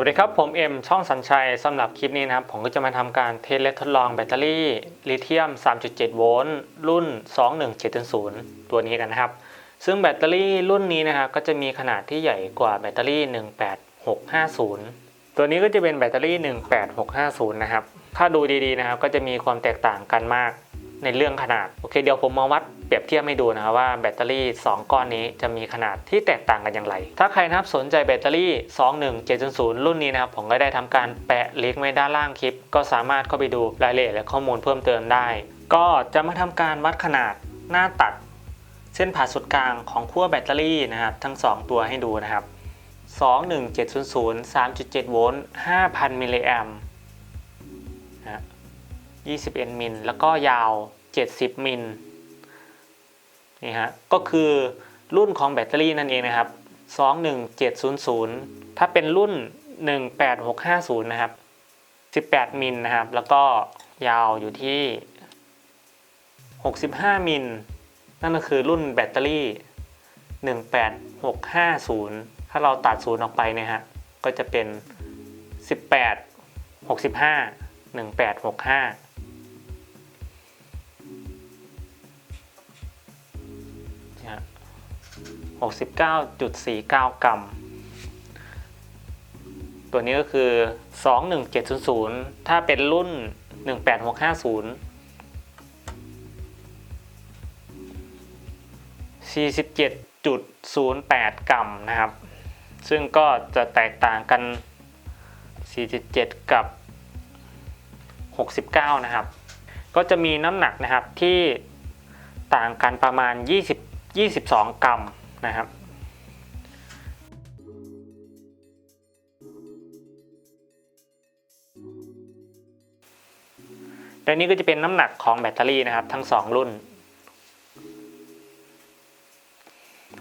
วัสดีครับ ผมเอ็มช่องสัญชัยสำหรับคลิปนี้นะครับ ผมก็จะมาทำการเทสและทดลองแบตเตอรี่ลิเธียม 3.7 โวลต์รุ่น 21700ตัวนี้กันนะครับ ซึ่งแบตเตอรี่รุ่นนี้นะครับก็จะมีขนาดที่ใหญ่กว่าแบตเตอรี่ 18650 ตัวนี้ก็จะเป็นแบตเตอรี่ 18650 นะครับ ถ้าดูดีๆนะครับก็จะมีความแตกต่างกันมาก ในเรื่องขนาดโอเคเดี๋ยวผมมาวัดเปรียบเทียบให้ดูนะครับว่าแบตเตอรี่ 2 ก้อนนี้จะมีขนาดที่แตกต่างกันอย่างไร ถ้าใครนะครับสนใจแบตเตอรี่ 217.0 รุ่นนี้นะครับผมก็ได้ทำการแปะลิงก์ไว้ด้านล่างคลิป ก็สามารถเข้าไปดูรายละเอียดและข้อมูลเพิ่มเติมได้ ก็จะมาทำการวัดขนาดหน้าตัด เส้นผ่าศูนย์กลางของขั้วแบตเตอรี่นะครับทั้ง 2 ตัวให้ดูนะครับ21700 3.7 โวลต์ 5,000 มิลลิแอมป์ 21 มิล แล้วก็ยาว 70 มิลนี่ฮะก็คือรุ่นของแบตเตอรี่นั่นเองนะครับ 21700 ถ้าเป็นรุ่น 18650 นะครับ 18 มิลนะครับ แล้วก็ยาวอยู่ที่ 65 มิล นั่นก็คือรุ่นแบตเตอรี่ 18650 ถ้าเราตัดศูนย์ออกไปเนี่ยฮะ ก็จะเป็น 18 65 1865 69.49 กรัม ตัวนี้ก็คือ 21700 ถ้าเป็นรุ่น 18650 47.08 กรัมนะครับ ซึ่งก็จะแตกต่างกัน 47 กับ 69 นะครับ ก็จะมีน้ำหนักนะครับที่ต่างกันประมาณ 20 22 กรัม นะครับและนี่ก็จะเป็นน้ำหนักของแบตเตอรี่นะครับ ทั้ง 2 รุ่น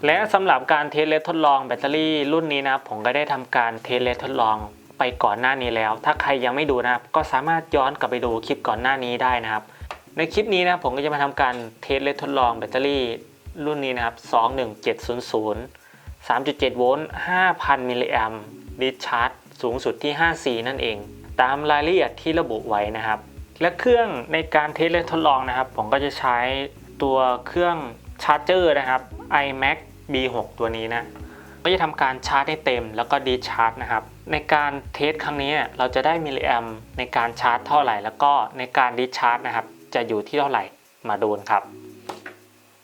และสำหรับการเทสและทดลองแบตเตอรี่รุ่นนี้นะครับ ผมก็ได้ทำการเทสและทดลองไปก่อนหน้านี้แล้ว ถ้าใครยังไม่ดูนะครับ ก็สามารถย้อนกลับไปดูคลิปก่อนหน้านี้ได้นะครับ ในคลิปนี้นะผมก็จะมาทำการเทสและทดลองแบตเตอรี่ รุ่นนี้นะครับ 21700 3.7 โวลต์ 5,000 มิลลิแอมป์ดิชาร์จ สูงสุดที่ 5C นั่นเอง ตามรายละเอียดที่ระบุไว้นะครับ และเครื่องในการเทสและทดลองนะครับ ผมก็จะใช้ตัวเครื่องชาร์จเจอร์นะครับ iMac B6 ตัวนี้นะ ก็จะทำการชาร์จให้เต็มแล้วก็ดีชาร์จนะครับ ในการเทสครั้งนี้เราจะได้มิลลิแอมในการชาร์จเท่าไหร่ แล้วก็ในการดีชาร์จนะครับ จะอยู่ที่เท่าไหร่มาดูนครับ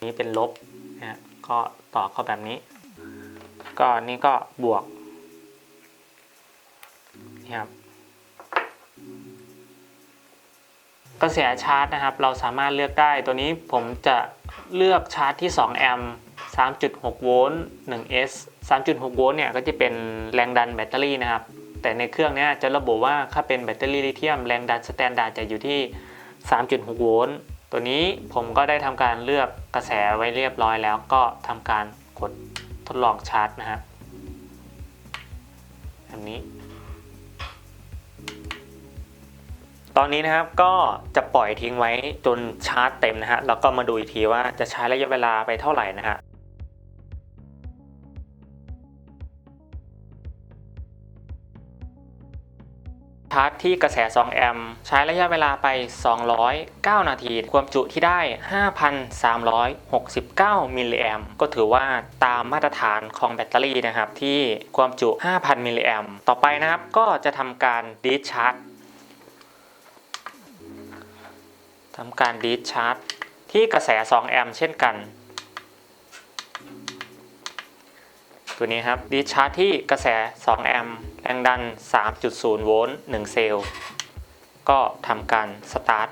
นี้เป็นลบนะก็ต่อเข้าแบบนี้ ก็นี่ก็บวกนี่ครับกระแสชาร์จนะครับ เราสามารถเลือกได้ตัวนี้ผมจะเลือกชาร์จที่ 2 แอมป์3.6 โวลต์ 1S 3.6 โวลต์เนี่ยก็จะเป็นแรงดันแบตเตอรี่นะครับ แต่ในเครื่องเนี้จะระบุว่าถ้าเป็นแบตเตอรี่ลิเธียมแรงดันสแตนดาร์ดจะอยู่ที่ 3.6 โวลต์ ตัวนี้ผมก็ได้ทำการเลือกกระแสไว้เรียบร้อยแล้วก็ทำการกดทดลองชาร์จนะฮะแบบนี้ ตอนนี้นะครับก็จะปล่อยทิ้งไว้จนชาร์จเต็มนะฮะแล้วก็มาดูอีกทีว่าจะใช้ระยะเวลาไปเท่าไหร่นะฮะ ชาร์จที่กระแส 2 แอมป์ใช้ระยะเวลาไป 209 นาที ความจุที่ได้ 5,369 มิลลิแอมป์ก็ถือว่าตามมาตรฐานของแบตเตอรี่นะครับ ที่ความจุ 5,000 มิลลิแอมป์ต่อไปนะครับ ก็จะทำการดีชาร์จทำการดีชาร์จที่กระแส 2 แอมป์เช่นกัน ตัวนี้ครับดีชาร์จที่กระแส 2 แอมป์แรงดัน 3.0 โวลต์ 1 เซลล์ ก็ทำการสตาร์ท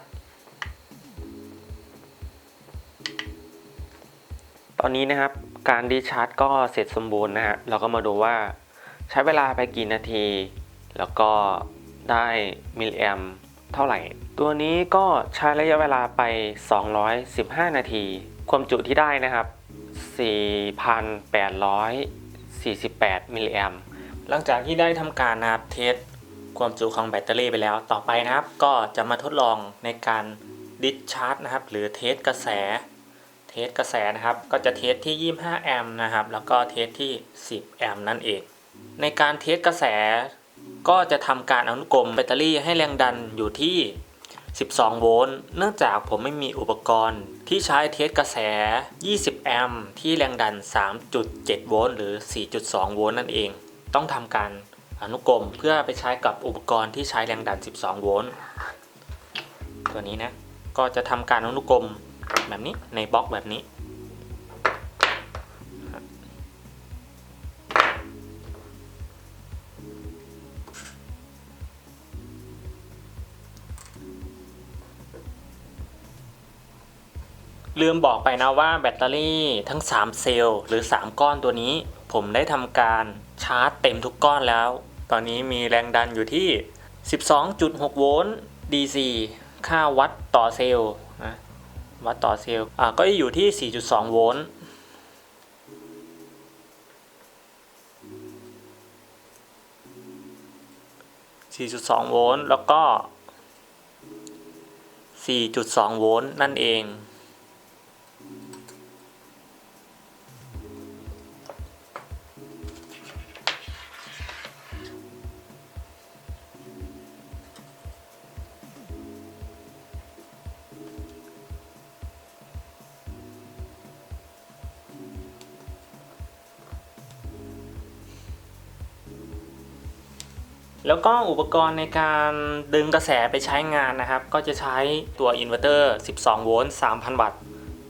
ตอนนี้นะครับการดีชาร์จก็เสร็จสมบูรณ์นะฮะ เราก็มาดูว่าใช้เวลาไปกี่นาที แล้วก็ได้มิลลิแอมเท่าไหร่ ตัวนี้ก็ใช้ระยะเวลาไป 215 นาที ความจุที่ได้นะครับ 48 มิลลิแอมหลังจากที่ได้ทำการนะครับเทสความจุของแบตเตอรี่ไปแล้ว ต่อไปนะครับ ก็จะมาทดลองในการดิสชาร์จนะครับ หรือเทสกระแส เทสกระแสนะครับ ก็จะเทสที่ 25 แอมป์นะครับ แล้วก็เทสที่ 10 แอมป์นั่นเอง ในการเทสกระแส ก็จะทำการอนุกรมแบตเตอรี่ให้แรงดันอยู่ที่ 12 โวลต์ เนื่องจากผมไม่มีอุปกรณ์ที่ใช้เทสกระแส 20 แอมป์ที่แรงดัน 3.7 โวลต์หรือ 4.2 โวลต์นั่นเอง ต้องทำการอนุกรมเพื่อไปใช้กับอุปกรณ์ที่ใช้แรงดัน 12 โวลต์ ตัวนี้นะ ก็จะทำการอนุกรมแบบนี้ในบล็อกแบบนี้ ลืมบอกไปนะว่าแบตเตอรี่ทั้ง 3 เซลล์หรือ 3 ก้อนตัวนี้ ผมได้ทำการชาร์จเต็มทุกก้อนแล้ว ตอนนี้มีแรงดันอยู่ที่ 12.6 โวลต์ DC ค่าวัตต์ต่อเซลล์นะวัตต์ต่อเซลล์อ่าก็อยู่ที่ 4.2 โวลต์4.2 โวลต์แล้วก็ 4.2 โวลต์นั่นเอง แล้วก็อุปกรณ์ในการดึงกระแสไปใช้งานนะครับ ก็จะใช้ตัวอินเวอร์เตอร์ 12 โวลต์ 3,000 วัตต์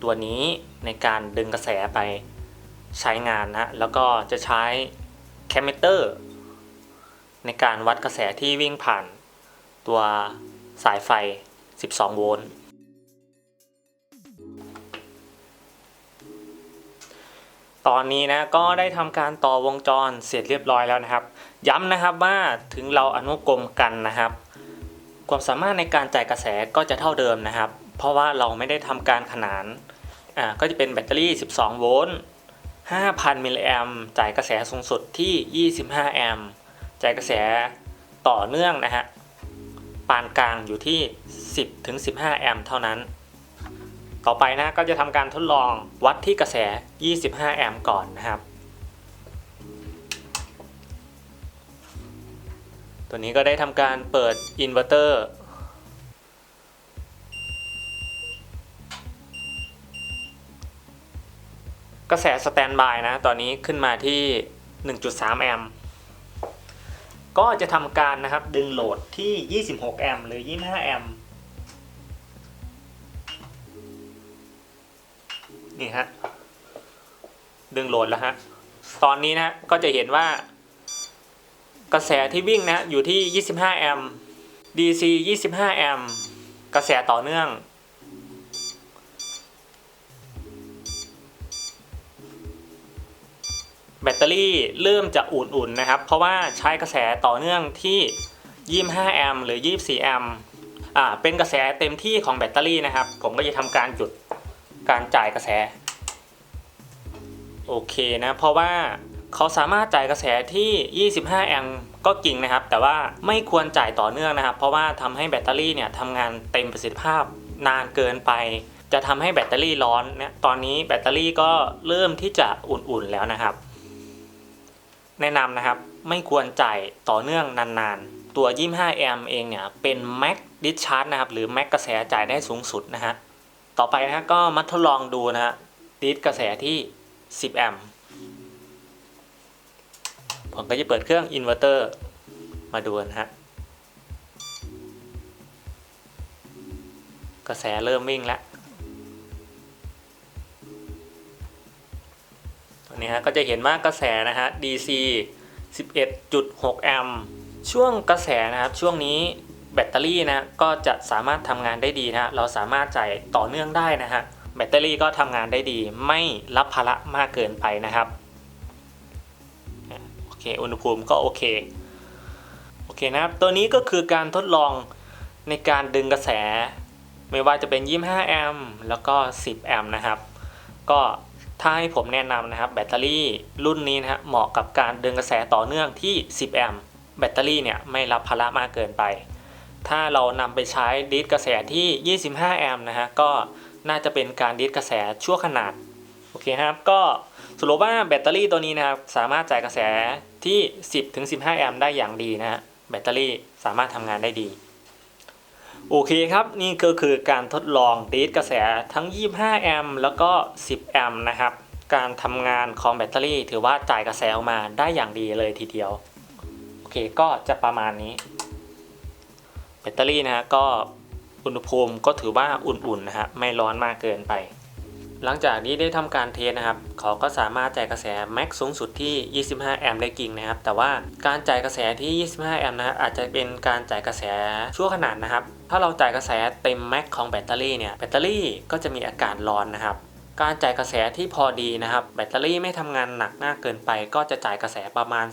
ตัวนี้ในการดึงกระแสไปใช้งานนะ แล้วก็จะใช้แคมเมเตอร์ในการวัดกระแสที่วิ่งผ่านตัวสายไฟ 12 โวลต์ ตอนนี้นะก็ได้ทำการต่อวงจรเสร็จเรียบร้อยแล้วนะครับ ย้ำนะครับว่าถึงเราอนุกรมกันนะครับ ความสามารถในการจ่ายกระแสก็จะเท่าเดิมนะครับ เพราะว่าเราไม่ได้ทำการขนานอ่าก็จะเป็นแบตเตอรี่ 12 โวลต์ 5,000 มิลลิแอมจ่ายกระแสสูงสุดที่ 25 แอมจ่ายกระแสต่อเนื่องนะฮะปานกลางอยู่ที่ 10ถึง15 แอมเท่านั้น ต่อไปนะก็จะทำการทดลองวัดที่กระแส 25 แอมป์ก่อนนะครับ ตัวนี้ก็ได้ทำการเปิดอินเวอร์เตอร์กระแสสแตนบายนะ ตอนนี้ขึ้นมาที่ 1.3 แอมป์ก็จะทำการนะครับดึงโหลดที่ 26 แอมป์หรือ 25 แอมป์ นี่ฮะ ดึงโหลดแล้วฮะ ตอนนี้นะก็จะเห็นว่า กระแสที่วิ่งนะอยู่ที่ 25 แอมป์ DC 25 แอมป์ กระแสต่อเนื่อง แบตเตอรี่เริ่มจะอุ่นๆนะครับ เพราะว่าใช้กระแสต่อเนื่องที่ 25 แอมป์หรือ 24 แอมป์ อ่า เป็นกระแสเต็มที่ของแบตเตอรี่นะครับ ผมก็จะทำการจุด การจ่ายกระแส โอเคนะ เพราะว่าเขาสามารถจ่ายกระแสที่ 25 แอมป์ก็จริงนะครับ แต่ว่าไม่ควรจ่ายต่อเนื่องนะครับ เพราะว่าทำให้แบตเตอรี่เนี่ยทำงานเต็มประสิทธิภาพนานเกินไป จะทำให้แบตเตอรี่ร้อนเนี่ยตอนนี้แบตเตอรี่ก็เริ่มที่จะอุ่นๆแล้วนะครับ แนะนำนะครับไม่ควรจ่ายต่อเนื่องนานๆ ตัว 25 แอมป์เองเนี่ยเป็น Max Discharge นะครับ หรือ Max กระแสจ่ายได้สูงสุดนะฮะ ต่อไปนะฮะก็มาทดลองดูนะฮะดิสกระแสที่ 10 แอมป์ผมก็จะเปิดเครื่องอินเวอร์เตอร์มาดูนะฮะกระแสเริ่มวิ่งแล้วตัวนี้ฮะก็จะเห็นว่ากระแสนะฮะ DC 11.6 แอมป์ช่วงกระแสนะครับช่วงนี้ ตเตอรี่นะก็จะสามารถทำงานได้ดีนะเราสามารถจ่ายต่อเนื่องได้นะฮะแบตเตอรี่ก็ทำงานได้ดีไม่รับภาระมากเกินไปนะครับโอเคอุณหภูมิก็โอเคโอเคนะครับตัวนี้ก็คือการทดลองในการดึงกระแส ไม่ว่าจะเป็น 25 แอมป์แล้วก็ 10 แอมป์นะครับ ก็ถ้าให้ผมแนะนำนะครับแบตเตอรี่รุ่นนี้นะฮะเหมาะกับการดึงกระแสต่อเนื่องที่ 10 แอมป์แบตเตอรี่เนี่ยไม่รับภาระมากเกินไป ถ้าเรานำไปใช้ดิสกระแสที่ 25 แอมป์นะฮะก็น่าจะเป็นการดิสกระแสชั่วขนาดโอเคครับก็สรุปว่าแบตเตอรี่ตัวนี้นะครับสามารถจ่ายกระแสที่ 10-15 แอมป์ได้อย่างดีนะฮะแบตเตอรี่สามารถทำงานได้ดีโอเคครับ นี่ก็คือการทดลองดีดกระแสทั้ง 25 แอมป์แล้วก็ 10 แอมป์นะครับ การทำงานของแบตเตอรี่ถือว่าจ่ายกระแสออกมาได้อย่างดีเลยทีเดียว โอเคก็จะประมาณนี้ แบตเตอรี่นะฮะก็อุณหภูมิก็ถือว่าอุ่นๆนะฮะไม่ร้อนมากเกินไป หลังจากนี้ได้ทำการเทสนะครับเขาก็สามารถจ่ายกระแสแม็กสูงสุดที่ 25 แอมป์ได้จริงนะครับ แต่ว่าการจ่ายกระแสที่ 25 แอมป์นะอาจจะเป็นการจ่ายกระแสชั่วขณะนะครับ ถ้าเราจ่ายกระแสเต็มแม็กของแบตเตอรี่เนี่ยแบตเตอรี่ก็จะมีอาการร้อนนะครับการจ่ายกระแสที่พอดีนะครับ แบตเตอรี่ไม่ทำงานหนักมากเกินไป ก็จะจ่ายกระแสประมาณ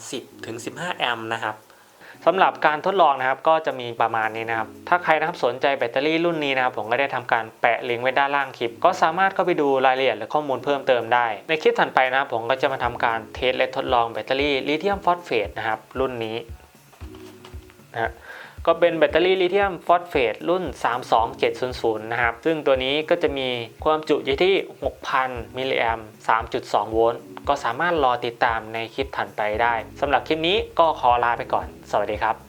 10-15 แอมป์นะครับ สำหรับการทดลองนะครับก็จะมีประมาณนี้นะครับ ถ้าใครนะครับสนใจแบตเตอรี่รุ่นนี้นะครับผมก็ได้ทำการแปะลิงก์ไว้ด้านล่างคลิป ก็สามารถเข้าไปดูรายละเอียดและข้อมูลเพิ่มเติมได้ ในคลิปถัดไปนะครับผมก็จะมาทำการเทสและทดลองแบตเตอรี่ลิเธียมฟอสเฟตนะครับรุ่นนี้นะฮะก็เป็นแบตเตอรี่ลิเธียมฟอสเฟตรุ่น 32700 นะครับ ซึ่งตัวนี้ก็จะมีความจุอยู่ที่ 6,000 มิลลิแอม 3.2 โวลต์ ก็สามารถรอติดตามในคลิปถัดไปได้สำหรับคลิปนี้ก็ขอลาไปก่อน สวัสดีครับ